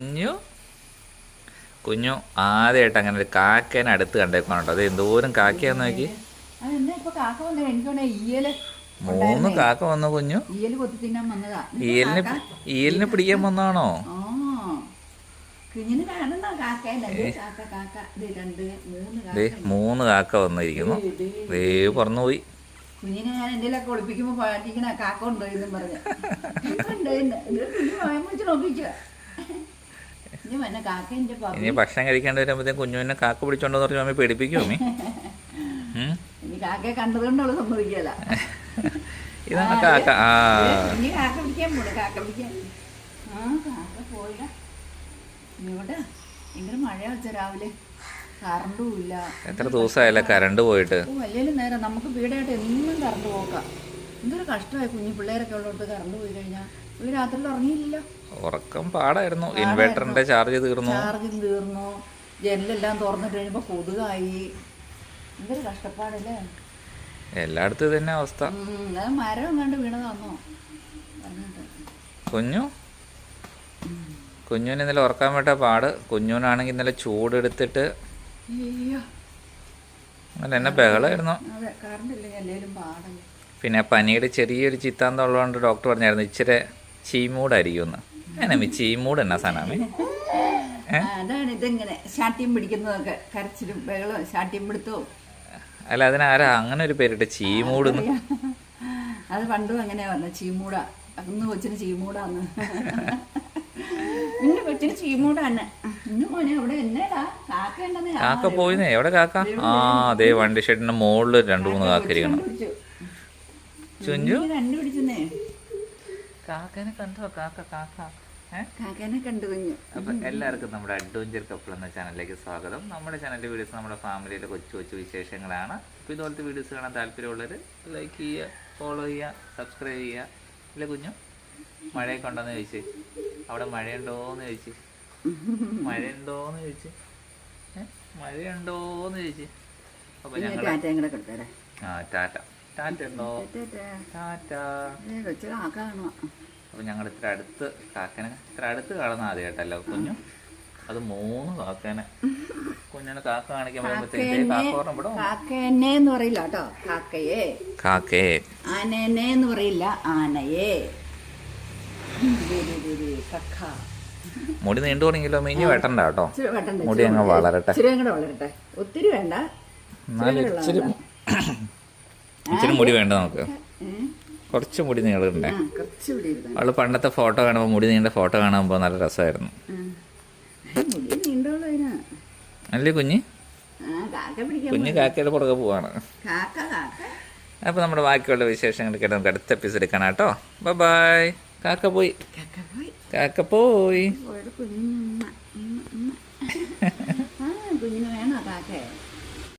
കുഞ്ഞു? കുഞ്ഞു ആദ്യമായിട്ട് അങ്ങനെ ഒരു കാക്കേനെ അടുത്ത് കണ്ടേക്കാണ് അത് എന്തോരം കാക്കയാന്ന് നോക്കി. മൂന്ന് കാക്ക വന്നു കുഞ്ഞു. ഈയലിന് ഈയലിന് പിടിക്കാൻ വന്നാണോ മൂന്ന് കാക്ക. വന്നിരിക്കുന്നു. ദേ, പറന്നു പോയി കുഞ്ഞിനെ ഞാൻ എന്തെങ്കിലുമൊക്കെ ഒളിപ്പിക്കുമ്പോ പാട്ടിക്കണ കാക്ക ഉണ്ടോയെന്നും പറഞ്ഞു. ഇനി ഭക്ഷണം കഴിക്കേണ്ടി വരുമ്പോഴത്തേക്കും കുഞ്ഞുവിനെ കാക്ക പിടിച്ചോണ്ടെന്ന് പറഞ്ഞ് മമ്മി പേടിപ്പിക്കും മമ്മി? ഉം? ഇനി കാക്കയെ കണ്ടതുകൊണ്ടുള്ള സമ്മതിക്കല ഇതാണ് കാക്ക. ആ. കാക്ക പിടിക്കാൻ പോണു കാക്ക പിടിക്കാൻ. ആ കാക്ക പോയില്ല ഇവിടെ ഭയങ്കര മഴ വെച്ച രാവിലെ. കറണ്ടും ഇല്ല. എത്ര ദിവസമായല്ലേ കറണ്ട് പോയിട്ട്? വലിയ നേരം. നമുക്ക് വീടായിട്ട് എന്നും കറണ്ട് പോക്കാം. എന്തൊരു കഷ്ടമായി കുഞ്ഞു പിള്ളേരൊക്കെ ഉള്ളടത്ത് കറണ്ട് പോയി കഴിഞ്ഞാൽ ഒരു രാത്രിയിൽ ഉറങ്ങിയില്ല ഉറക്കം പാടായിരുന്നു. ഇൻവെർട്ടറിന്റെ ചാർജ് തീർന്നു. ചാർജ് തീർന്നു. ജനലെല്ലാം തുറന്നിട്ട് കഴിഞ്ഞപ്പോൾ കൊതുകായി. എന്തൊരു കഷ്ടപ്പാടല്ലേ. എല്ലായിടത്തും തന്നെ അവസ്ഥ. മരം കണ്ട് വീണതാന്നോ. കുഞ്ഞു? കുഞ്ഞുവിന് ഇന്നലെ ഉറക്കാൻ വേണ്ട പാട്. കുഞ്ഞുവിനാണെങ്കിൽ ഇന്നലെ ചൂടെടുത്തിട്ട് അല്ല എന്നെ ബഹളായിരുന്നു. അതെ കറണ്ട് ഇല്ലെങ്കിൽ എല്ലാവരും പാടല്ലേ. പിന്നെ പനിയുടെ ചെറിയൊരു ചിത്താന്തം ഉള്ളതുകൊണ്ട് ഡോക്ടർ പറഞ്ഞായിരുന്നു ഇച്ചിരി ചീമൂടായിരിക്കും എന്ന്. എന്നാ ചീമൂട് എന്നാ സാധനമേ ആ, അതാണ് ഇതെങ്ങനെ? ശാഠ്യം പിടിക്കുന്നതൊക്കെ കരച്ചിലും ബഹളവും ശാഠ്യം പിടുത്തവും. അല്ല അതിനാരാ അങ്ങനെ ഒരു പേരിട്ട് ചീമൂട് അത് പണ്ടും അങ്ങനെയാ പറഞ്ഞ ചീമൂട. അന്ന് കൊച്ചിന് ചീമൂടാന്ന്. ഇന്ന് കൊച്ചിന് ചീമൂടാന്നെ. ഇന്ന് മോനെ അവിടെ എന്നേടാ? കാക്ക കാക്ക പോയിന്നേ? എവിടെ കാക്ക? ആ അതെ വണ്ടി ഷെഡിന്റെ മുകളിൽ രണ്ടു മൂന്ന് കാക്ക ഇരിക്കണം കണ്ടുപിടിച്ചു. ചുഞ്ചു? കാക്കനെ കണ്ടോ? കാക്ക കാക്ക. കാക്കേനെ കണ്ടു കുഞ്ഞു. അപ്പൊ എല്ലാവർക്കും നമ്മുടെ അഡ്വഞ്ചർ കപ്പിൾ എന്ന ചാനലിലേക്ക് സ്വാഗതം. നമ്മുടെ ചാനലിലെ വീഡിയോസ് നമ്മുടെ ഫാമിലിയിലെ കൊച്ചു കൊച്ചു വിശേഷങ്ങളാണ്. അപ്പോൾ ഇതുപോലത്തെ വീഡിയോസ് കാണാൻ താല്പര്യമുള്ളവർ ലൈക്ക് ചെയ്യുക ഫോളോ ചെയ്യുക സബ്സ്ക്രൈബ് ചെയ്യുക. ഇല്ല കുഞ്ഞു? മഴയൊക്കെ ഉണ്ടോന്ന് ചോദിച്ച്. അവിടെ മഴയുണ്ടോന്ന് ചോദിച്ച്. മഴയുണ്ടോന്ന് ചോദിച്ച്. മഴയുണ്ടോന്ന് ചോദിച്ച്. അപ്പൊ ഞങ്ങൾ ആ ടാറ്റ. ടാറ്റ. ഉണ്ടോ ടാറ്റ അപ്പൊ ഞങ്ങൾ ഇത്ര അടുത്ത് കാക്കനെ ഇത്ര അടുത്ത് കാണുന്ന കേട്ടല്ലോ കുഞ്ഞു? അത് മൂന്ന് കാക്കനെ. കുഞ്ഞിനെ കാക്ക കാണിക്കാൻ പറയുമ്പോഴത്തേക്ക് കാക്ക പറഞ്ഞ ഇവിടെ വന്നു. കാക്കേനെ പറയില്ല കേട്ടോ. കാക്കയെ. കാക്കേ ആനേനെ എന്ന് പറയില്ല. ആനയെ. കക്ക. മുടി നീണ്ടു തുടങ്ങിയല്ലോ മിഞ്ഞു വെട്ടണ്ട കേട്ടോ. മുടി അങ്ങ് വളരട്ടെ. ഒത്തിരി വേണ്ട. എന്നാലും ഇച്ചിരി ഇച്ചിരി മുടി വേണ്ട നമുക്ക്. കുറച്ച് മുടി നീളുണ്ടേ അവൾ പണ്ടത്തെ ഫോട്ടോ കാണുമ്പോൾ മുടി നീണ്ട ഫോട്ടോ കാണുമ്പോൾ നല്ല രസമായിരുന്നു. അല്ലേ കുഞ്ഞ്? കുഞ്ഞ് കാക്കയുടെ പുറകെ പോവാണ്. അപ്പോൾ നമ്മുടെ ബാക്കിയുള്ള വിശേഷങ്ങൾ കേട്ട് നമുക്ക് അടുത്ത എപ്പിസോഡ് എടുക്കണം കേട്ടോ ബൈ ബൈ കാക്ക പോയി. കാക്ക പോയി. കുഞ്ഞിന് വേണോ കാക്കേ